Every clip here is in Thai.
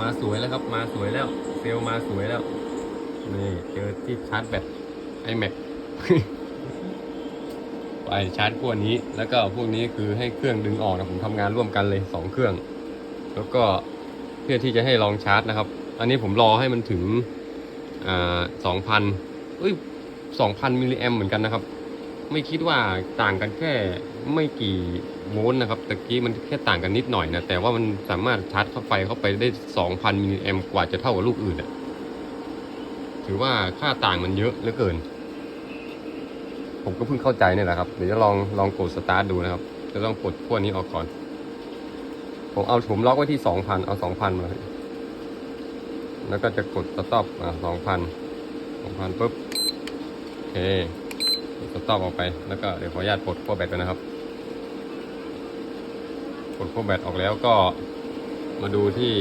มาสวยแล้วครับ มาสวยแล้ว เซลมาสวยแล้ว นี่เจอที่ชาร์จแบต iMac ไปชาร์จพวกนี้ แล้วก็พวกนี้คือให้เครื่องดึงออกนะผมทำงานร่วมกันเลยสองเครื่อง แล้วก็เพื่อที่จะให้ลองชาร์จนะครับ อันนี้ผมรอให้มันถึงอ่าสองพันเอ้ยสองพันมิลลิแอมเหมือนกันนะครับ ไม่คิดว่าต่างกันแค่ไม่กี่โวลต์นะครับตะกี้มันแค่ต่างกันนิดหน่อยนะแต่ว่ามันสามารถชาร์จเข้าไฟเข้าไปได้ 2,000มิลลิแอมกว่าจะเท่ากับลูกอื่นอะถือว่าค่าต่างมันเยอะเหลือเกิน ผมก็เพิ่งเข้าใจเนี่ยแหละครับ เดี๋ยวจะลองลองกดสตาร์ทดูนะครับ จะต้องกดพวกนี้ออกก่อน ผมเอาผมล็อกไว้ที่ 2,000 เอา 2,000 มาเลยแล้วก็จะกดสต็อปอะ2,000 2,000ปุ๊บโอเค สต็อปออกไป แล้วก็เดี๋ยวขออนุญาตปลดขั้วแบตกันะครับ ปลดขั้วแบตออกแล้วก็มาดูที่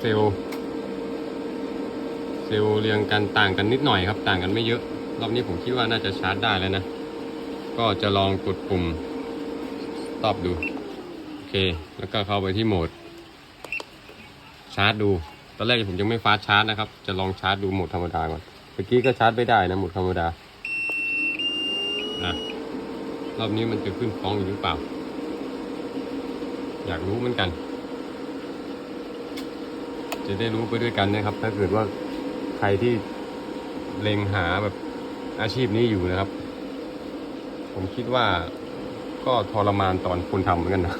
เซลล์เซลล์เรียงกันต่างกันนิดหน่อยครับ ต่างกันไม่เยอะ รอบนี้ผมคิดว่าน่าจะชาร์จได้แล้วนะ ก็จะลองกดปุ่มตอปดู โอเค แล้วก็เข้าไปที่โหมด ชาร์จดู ตอนแรกผมยังไม่ฟาสชาร์จนะครับ จะลองชาร์จดูโหมดธรรมดาก่อน มื่อกี้ก็ชาร์จไม่ได้นะหมดธรรมดาอะรอบนี้มันจะขึ้นฟ้องอยู่หรือเปล่า อยากรู้เหมือนกัน จะได้รู้ไปด้วยกันนะครับ ถ้าเกิดว่าใครที่เล็งหาแบบอาชีพนี้อยู่นะครับ ผมคิดว่าก็ทรมานตอนคนทำเหมือนกันนะ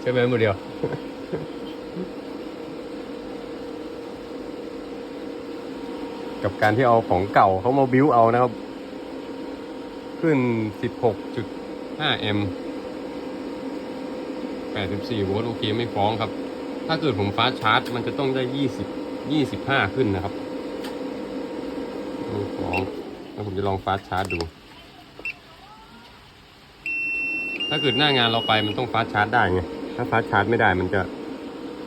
ใช่ไหมโมเดีย กับการที่เอาของเก่าเขามาบิ้วเอานะครับ ขึ้น 16.5แอมป์84โวลต์โอเคไม่ฟ้องครับ ถ้าเกิดผมฟาสชาร์จ มันจะต้องได้ 20 25 ขึ้นนะครับไม่ฟ้องแล้วผมจะลองฟาสชาร์จดู ถ้าเกิดหน้างานเราไปมันต้องฟาสชาร์จได้ไง ถ้าฟาสชาร์จไม่ได้มันจะ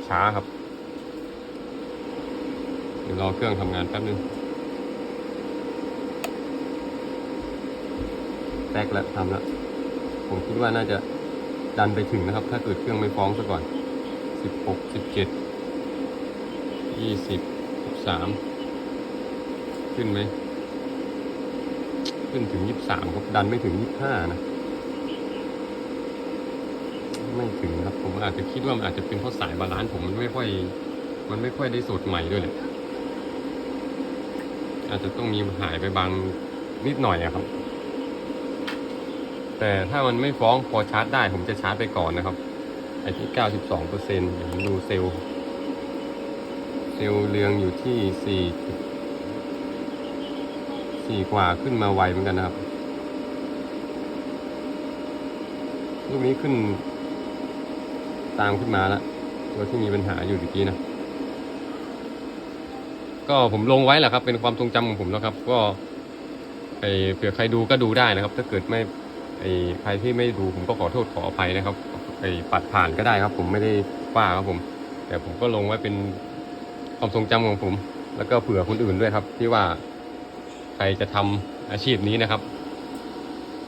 ช้าครับ เดี๋ยวรอเครื่องทำงานแป๊บนึง แตกแล้วทำแล้ว ผมคิดว่าน่าจะดันไปถึงนะครับ ถ้าเกิดเครื่องไม่ฟ้องซะก่อนสิบหกสิบเจ็ดยี่สิบสิบสามขึ้นไหม ขึ้นถึงยี่สามครับ ดันไม่ถึงยี่ห้านะ ไม่ถึงครับ ผมอาจจะคิดว่ามันอาจจะเป็นเพราะสายบาลานซ์ผมมันไม่ค่อย มันไม่ค่อยได้สดใหม่ด้วยแหละอาจจะต้องมีหายไปบางนิดหน่อยอะครับ แต่ถ้ามันไม่ฟ้องพอชาร์จได้ ผมจะชาร์จไปก่อนนะครับ ไอที่ 92เปอร์เซ็นต์เดี๋ยวผมดูเซลล์ เซลล์เรืองอยู่ที่ 4 4 กว่าขึ้นมาไวเหมือนกันนะครับลูกนี้ขึ้น ตามขึ้นมาแล้วตัวที่มีปัญหาอยู่เมื่อกี้นะ ก็ผมลงไว้แหละครับ เป็นความทรงจำของผมแล้วครับ ก็ไอเผื่อใครดูก็ดูได้นะครับ ถ้าเกิดไม่ ไอใครที่ไม่ดูผมก็ขอโทษขออภัยนะครับไอ้ปัดผ่านก็ได้ครับ ผมไม่ได้ว่าครับผม แต่ผมก็ลงไว้เป็นความทรงจำของผม แล้วก็เผื่อคนอื่นด้วยครับ ที่ว่าใครจะทำอาชีพนี้นะครับ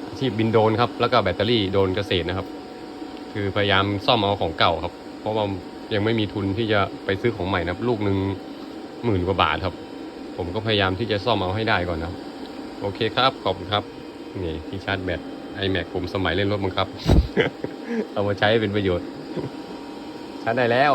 อาชีพบินโดนครับ แล้วก็แบตเตอรี่โดรนเกษตรนะครับ คือพยายามซ่อมเอาของเก่าครับ เพราะว่ายังไม่มีทุนที่จะไปซื้อของใหม่นะครับ ลูกหนึ่งหมื่นกว่าบาทครับ ผมก็พยายามที่จะซ่อมเอาให้ได้ก่อนนะครับ โอเคครับ ขอบคุณครับ นี่ที่ชาร์จแบต iMac ผมสมัยเล่นรถบังคับ เอามาใช้เป็นประโยชน์ชาได้แล้ว